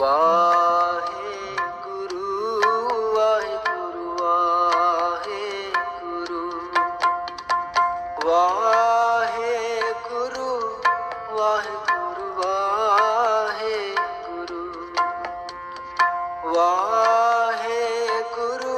ਵਾਹਿਗੁਰੂ ਵਾਹਿਗੁਰੂ ਵਾਹਿਗੁਰੂ। ਵਾਹਿਗੁਰੂ ਵਾਹਿਗੁਰੂ ਵਾਹਿਗੁਰੂ। ਵਾਹਿਗੁਰੂ।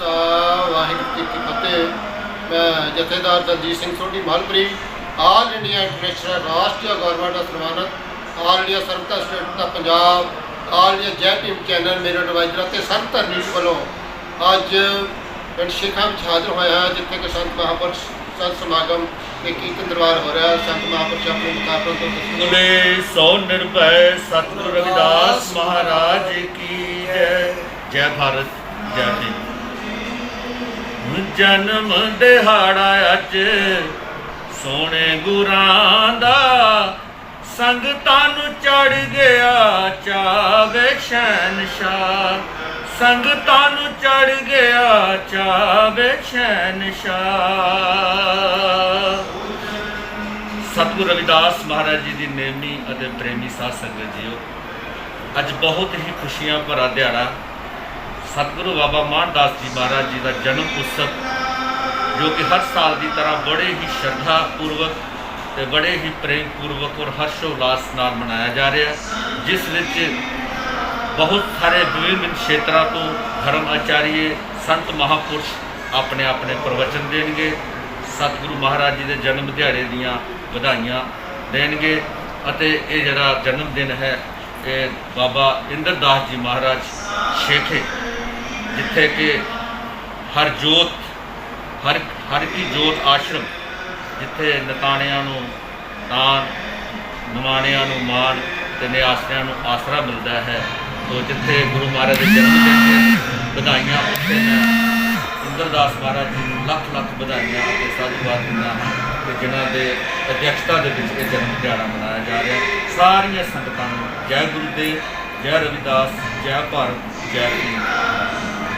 ਵਾਹਿਗੁਰੂ ਜੀ ਕੀ ਫਤਿਹ। ਮੈਂ ਜਥੇਦਾਰ Daljit Singh Sodhi Malpari all India international ਰਾਸ਼ਟਰੀ ਗਵਰਨਮੈਂਟ ਦਾ ਸਨਮਾਨਿਤ ਆਲ ਇੰਡੀਆ ਸਰਵਤਾ ਸਟੇਟ ਦਾ Punjab all India Jai Bhim channel ਮੇਰੇ ਐਡਵਾਈਜ਼ਰ ਅਤੇ ਸਰਵ ਧਰਨੀ ਵੱਲੋਂ ਅੱਜ ਪਿੰਡ ਸ਼ੇਖਾਂ ਵਿੱਚ ਹਾਜ਼ਰ ਹੋਇਆ ਹਾਂ, ਜਿੱਥੇ ਕਿ ਸੰਤ ਮਹਾਂਪੁਰਸ਼ ਸੰਤ ਸਮਾਗਮ ਤੇ ਕੀਰਤਨ ਦਰਬਾਰ ਹੋ ਰਿਹਾ ਸੰਤ ਮਹਾਂਪੁਰਸ਼ ਆਪਣੇ ਮੁਕਾਬਲੇ ਤੋਂ ਬੋਲੇ ਸੋ ਨਿਰਭੈ ਸਤਿਗੁਰੂ ਰਵਿਦਾਸ ਮਹਾਰਾਜ ਕੀ ਜੈ। ਜੈ ਭਾਰਤ ਜੈ ਹਿੰਦ ਜਨਮ ਦਿਹਾੜਾ ਅੱਜ ਸੋਹਣੇ ਗੁਰਾਂ ਦਾ ਸੰਗਤਾਂ ਨੂੰ ਚੜ ਗਿਆ ਚਾਵੇ ਸ਼ਹਿਨਸ਼ਾਹ। ਸੰਗਤਾਂ ਨੂੰ ਚੜ ਗਿਆ ਚਾਵੇ ਸ਼ਹਿਨਸ਼ਾਹ। ਸਤਿਗੁਰੂ ਰਵਿਦਾਸ ਮਹਾਰਾਜ ਜੀ ਦੀ ਨੇਮੀ ਅਤੇ ਪ੍ਰੇਮੀ ਸਾਧ ਸੰਗਤ ਜੀਓ, ਅੱਜ ਬਹੁਤ ਹੀ ਖੁਸ਼ੀਆਂ ਭਰਾ ਦਿਹਾੜਾ। ਸਤਿਗੁਰੂ ਬਾਬਾ ਮਾਨਦਾਸ ਜੀ ਮਹਾਰਾਜ ਜੀ ਦਾ ਜਨਮ ਉਤਸਵ, ਜੋ ਕਿ ਹਰ ਸਾਲ ਦੀ ਤਰ੍ਹਾਂ ਬੜੇ ਹੀ ਸ਼ਰਧਾ ਪੂਰਵਕ ਤੇ ਬੜੇ ਹੀ ਪ੍ਰੇਮ ਪੂਰਵਕ ਔਰ ਹਰਸ਼ੋ ਉਲਾਸ ਨਾਲ ਮਨਾਇਆ ਜਾ ਰਿਹਾ ਜਿਸ ਵਿੱਚ ਬਹੁਤ ਸਾਰੇ ਵਿਭਿੰਨ ਖੇਤਰਾਂ ਤੋਂ ਧਰਮ ਆਚਾਰੀਏ ਸੰਤ ਮਹਾਪੁਰਸ਼ ਆਪਣੇ ਆਪਣੇ ਪ੍ਰਵਚਨ ਦੇਣਗੇ, ਸਤਿਗੁਰੂ ਮਹਾਰਾਜ ਜੀ ਦੇ ਜਨਮ ਦਿਹਾੜੇ ਦੀਆਂ ਵਧਾਈਆਂ ਦੇਣਗੇ ਅਤੇ ਇਹ ਜਿਹੜਾ ਜਨਮ ਦਿਨ ਹੈ, ਇਹ ਬਾਬਾ ਇੰਦਰਦਾਸ ਜੀ ਮਹਾਰਾਜ ਸ਼ੇਖੇ, ਜਿੱਥੇ ਕਿ ਹਰ ਜੋਤ, ਹਰ ਹਰ ਕੀ ਜੋਤ ਆਸ਼ਰਮ ਜਿੱਥੇ ਨਤਾਣਿਆਂ ਨੂੰ ਦਾਨ, ਨਮਾਣਿਆਂ ਨੂੰ ਮਾਣ ਤੇ ਨਿਆਸਰਿਆਂ ਨੂੰ ਆਸਰਾ ਮਿਲਦਾ ਹੈ ਤੋ ਜਿੱਥੇ ਗੁਰੂ ਮਹਾਰਾਜ ਦੇ ਜਨਮ ਦਿਨ ਦੀਆਂ ਵਧਾਈਆਂ ਉੱਥੇ ਮੈਂ ਇੰਦਰਦਾਸ ਮਹਾਰਾਜ ਜੀ ਨੂੰ ਲੱਖ ਲੱਖ ਵਧਾਈਆਂ ਅਤੇ ਸਾਧੂਵਾਦ ਦਿੰਦਾ ਹਾਂ ਕਿ ਜਿਨ੍ਹਾਂ ਦੇ ਅਧਿਕਸ਼ਤਾ ਦੇ ਵਿੱਚ ਇਹ ਜਨਮ ਦਿਹਾੜਾ ਮਨਾਇਆ ਜਾ ਰਿਹਾ ਸਾਰੀਆਂ ਸੰਗਤਾਂ ਨੂੰ ਜੈ ਗੁਰੂ ਦੇਵ ਜੈ ਰਵਿਦਾਸ, ਜੈ ਭਾਰਤ, ਜੈ ਭੀਮ।